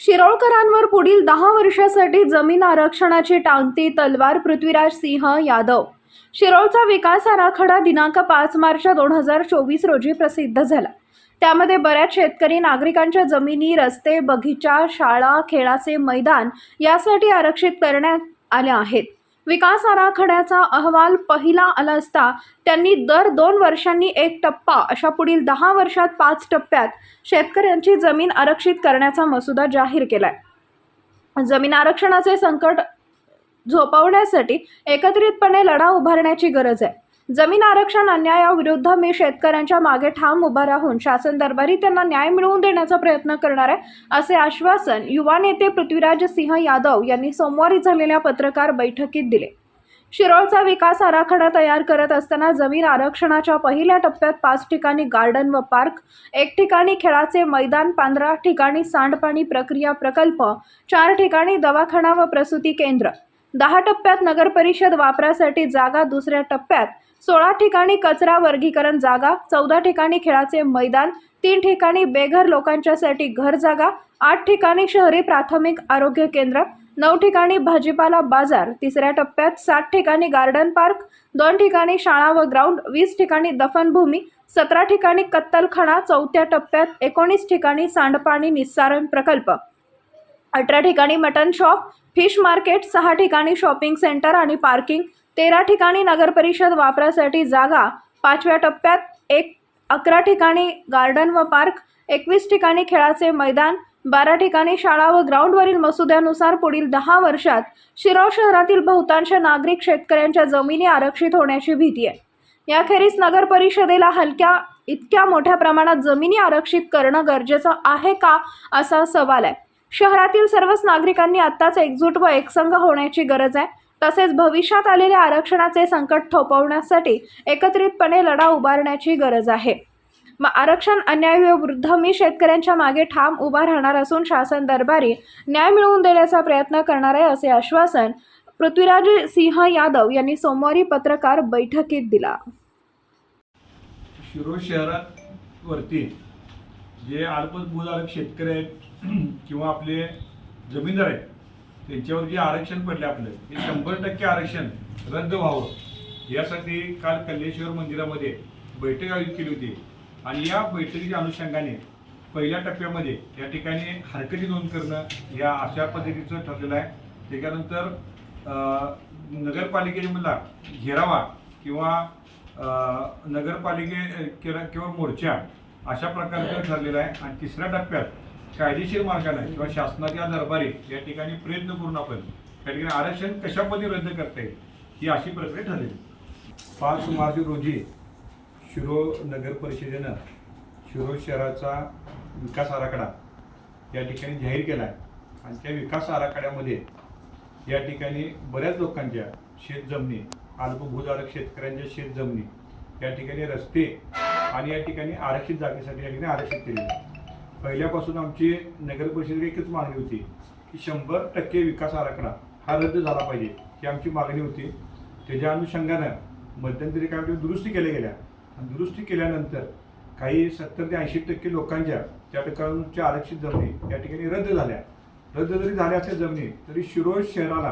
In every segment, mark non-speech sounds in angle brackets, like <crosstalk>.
शिरोळकरांवर पुढील दहा वर्षासाठी जमीन आरक्षणाची टांगती तलवार पृथ्वीराज सिंह यादव. शिरोळचा विकास आराखडा दिनांक पाच मार्च दोन हजार चोवीस रोजी प्रसिद्ध झाला. त्यामध्ये बऱ्याच शेतकरी नागरिकांच्या जमिनी रस्ते बगीचा शाळा खेळाचे मैदान यासाठी आरक्षित करण्यात आल्या आहेत. विकास आराखड्याचा अहवाल पहिला आला असता त्यांनी दर दोन वर्षांनी एक टप्पा अशा पुढील दहा वर्षात पाच टप्प्यात शेतकऱ्यांची जमीन आरक्षित करण्याचा मसुदा जाहीर केलाय. जमीन आरक्षणाचे संकट झोपवण्यासाठी एकत्रितपणे लढा उभारण्याची गरज आहे. जमीन आरक्षण अन्यायाविरुद्ध मी शेतकऱ्यांच्या मागे ठाम उभा राहून शासन दरबारी त्यांना न्याय मिळवून देण्याचा प्रयत्न करणार आहे असे आश्वासन युवा नेते पृथ्वीराज सिंह यादव यांनी सोमवारी झालेल्या पत्रकार बैठकीत दिले. शिरोळचा विकास आराखडा तयार करत असताना जमीन आरक्षणाच्या पहिल्या टप्प्यात पाच ठिकाणी गार्डन व पार्क एक ठिकाणी खेळाचे मैदान पंधरा ठिकाणी सांडपाणी प्रक्रिया प्रकल्प चार ठिकाणी दवाखाना व प्रसूती केंद्र. दहा टप्प्यात नगरपरिषद वापरासाठी जागा दुसऱ्या टप्प्यात सोळा ठिकाणी कचरा वर्गीकरण जागा चौदा ठिकाणी खेळाचे मैदान तीन ठिकाणी बेघर लोकांच्यासाठी घर जागा आठ ठिकाणी शहरी प्राथमिक आरोग्य केंद्र नऊ ठिकाणी भाजीपाला बाजार तिसऱ्या टप्प्यात सात ठिकाणी गार्डन पार्क दोन ठिकाणी शाळा व ग्राउंड वीस ठिकाणी दफनभूमी सतरा ठिकाणी कत्तलखाना चौथ्या टप्प्यात एकोणीस ठिकाणी सांडपाणी निस्सारण प्रकल्प. अठरा ठिकाणी मटन शॉप फिश मार्केट सहा ठिकाणी शॉपिंग सेंटर आणि पार्किंग तेरा ठिकाणी नगरपरिषद वापरासाठी जागा पाचव्या टप्प्यात एक अकरा ठिकाणी गार्डन व पार्क एकवीस ठिकाणी खेळाचे मैदान बारा ठिकाणी शाळा व ग्राउंडवरील मसुद्यानुसार पुढील दहा वर्षात शिराव शहरातील बहुतांश नागरिक शेतकऱ्यांच्या जमिनी आरक्षित होण्याची भीती आहे. याखेरीज नगर परिषदेला हलक्या इतक्या मोठ्या प्रमाणात जमिनी आरक्षित करणं गरजेचं आहे का असा सवाल आहे. शहरातील सर्वच नागरिकांनी आत्ताच एकजूट व एकसंघ होण्याची गरज आहे. तसेच भविष्यात आलेल्या आरक्षणाचे संकट थोपवण्यासाठी एकत्रितपणे लढा उभारण्याची गरज आहे. म आरक्षण अन्यायविरुद्ध मी शेतकऱ्यांच्या मागे ठाम उभा राहणार असून शासन दरबारी न्याय मिळवून देण्याचा प्रयत्न करणार आहे असे आश्वासन पृथ्वीराज सिंह यादव यांनी सोमवारी पत्रकार बैठकीत दिला. शिरोळ शहरावरती जे आडपत अल्पभूधारक शेतकरी आहेत <clears throat> किंवा आपले जमीनदार आहेत त्यांच्यावर जे आरक्षण पडले आपलं ते शंभर टक्के आरक्षण रद्द व्हावं. यासाठी काल कल्लेश्वर मंदिरामध्ये बैठक आयोजित केली होती. आणि या बैठकीच्या अनुषंगाने पहिल्या टप्प्यामध्ये या ठिकाणी हरकती नोंद करणं या अशा पद्धतीचं ठरलेलं आहे. त्याच्यानंतर नगरपालिकेने नगरपालिकेमधला घेरावा किंवा नगरपालिके किंवा मोर्चा अशा प्रकारचं ठरलेलं आहे. आणि तिसऱ्या टप्प्यात कायदेशीर मार्गाने किंवा शासनाच्या दरबारी या ठिकाणी प्रयत्न करून आपण त्या ठिकाणी आरक्षण कशा रद्द करता येईल ही अशी प्रक्रिया ठरलेली पाच मार्च रोजी शिरो नगर परिषदेनं शिरो शहराचा विकास आराखडा या ठिकाणी जाहीर केला आहे आणि त्या विकास आराखड्यामध्ये या ठिकाणी बऱ्याच लोकांच्या शेतजमिनी अल्पभूधारक शेतकऱ्यांच्या शेतजमिनी या ठिकाणी रस्ते आणि या ठिकाणी आरक्षित जागेसाठी या ठिकाणी आरक्षित केलेले आहे. पहिल्यापासून आमची नगर परिषदेकडे एकच मागणी होती की शंभर टक्के विकास आराखडा हा रद्द झाला पाहिजे ही आमची मागणी होती. त्याच्या अनुषंगानं मध्यंतरी काय म्हणजे दुरुस्ती केल्या गेल्या. आणि दुरुस्ती केल्यानंतर काही सत्तर ते ऐंशी टक्के लोकांच्या त्या ठिकाणच्या आरक्षित जमिनी या ठिकाणी रद्द झाल्या. रद्द जरी झाल्या असल्या जमिनी तरी शिरोळ शहराला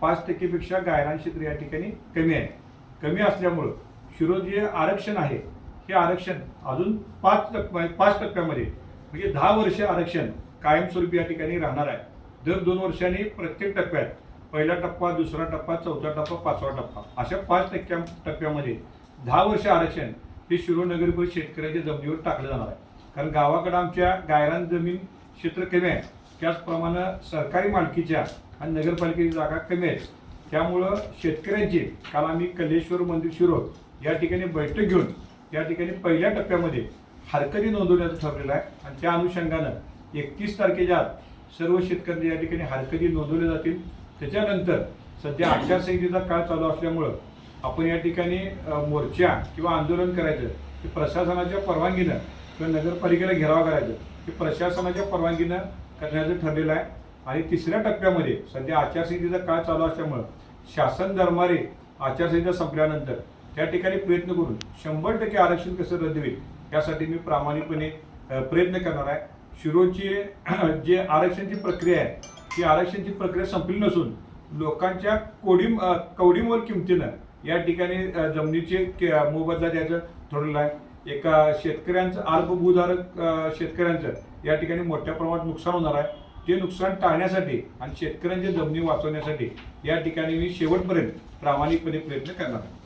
पाच टक्केपेक्षा गायरान क्षेत्र या ठिकाणी कमी आहे. कमी असल्यामुळं शिरोळ जे आरक्षण आहे हे आरक्षण अजून पाच टप्प्या पाच टप्प्यामध्ये म्हणजे दहा वर्ष आरक्षण कायमस्वरूपी या ठिकाणी राहणार आहे. दर दोन वर्षांनी प्रत्येक टप्प्यात पहिला टप्पा दुसरा टप्पा चौथा टप्पा पाचवा टप्पा अशा पाच टक्क्या टप्प्यामध्ये दहा वर्ष आरक्षण हे शिरोळ परिषद शेतकऱ्याच्या जमिनीवर टाकलं जाणार आहे. कारण गावाकडं आमच्या गायरान जमीन क्षेत्र कमी आहे. त्याचप्रमाणे सरकारी मालकीच्या आणि नगरपालिकेची जागा कमी आहेत त्यामुळं शेतकऱ्यांची काल आम्ही कलेश्वर मंदिर शिरोळ या ठिकाणी बैठक घेऊन या ठिकाणी पहिल्या टप्प्यामध्ये हरकती नोंदवण्याचं ठरलेलं आहे. आणि त्या अनुषंगानं एकतीस तारखेच्या आत सर्व शेतकरी या ठिकाणी हरकती नोंदवल्या जातील. त्याच्यानंतर सध्या आचारसंहितेचा काळ चालू असल्यामुळं आपण या ठिकाणी मोर्चा किंवा आंदोलन करायचं ते प्रशासनाच्या परवानगीनं किंवा नगरपालिकेला घेराव करायचं हे प्रशासनाच्या परवानगीनं करण्याचं ठरलेलं आहे. आणि तिसऱ्या टप्प्यामध्ये सध्या आचारसंहितेचा काळ चालू असल्यामुळं शासन दरमारे आचारसंहिता संपल्यानंतर त्या ठिकाणी प्रयत्न करून शंभर टक्के आरक्षण कसं रद्द होईल यासाठी मी प्रामाणिकपणे प्रयत्न करणार आहे. शिरोची <clears throat> जे आरक्षणची प्रक्रिया आहे ती आरक्षणची प्रक्रिया संपली नसून लोकांच्या कोडी अ, कवडीमोल किमतीनं या ठिकाणी जमिनीचे के- मोबदला द्यायचं ठरवलं आहे. एका शेतकऱ्यांचं अल्पभूधारक शेतकऱ्यांचं या ठिकाणी मोठ्या प्रमाणात नुकसान होणार आहे. ते नुकसान टाळण्यासाठी आणि शेतकऱ्यांच्या जमिनी वाचवण्यासाठी या ठिकाणी मी शेवटपर्यंत प्रामाणिकपणे प्रयत्न करणार आहे.